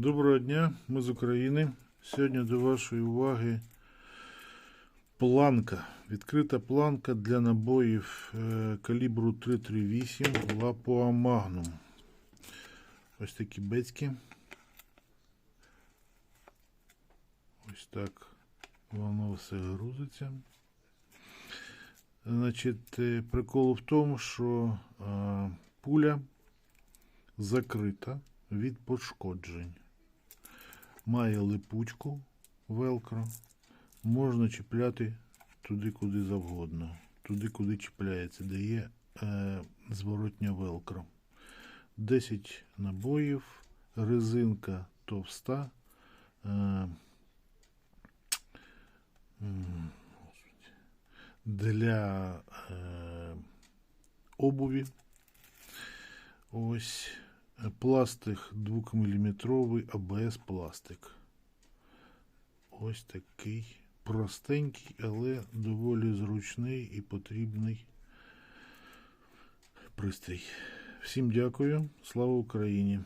Доброго дня, ми з України. Сьогодні до вашої уваги планка. Відкрита планка для набоїв е, калібру 338 Лапуа Magnum. Ось такі бецькі. Ось так воно все грузиться. Значить, е, прикол в тому, що е, пуля закрита від пошкоджень. Має липучку велкро. Можна чіпляти туди, куди завгодно. Туди, куди чіпляється, де є е, зворотня велкро. 10 набоїв, резинка товста. Е, для е, обуві. Ось пластик 2-мм АБС пластик. Ось такий простенький, але доволі зручний і потрібний пристрій. Всім дякую. Слава Україні!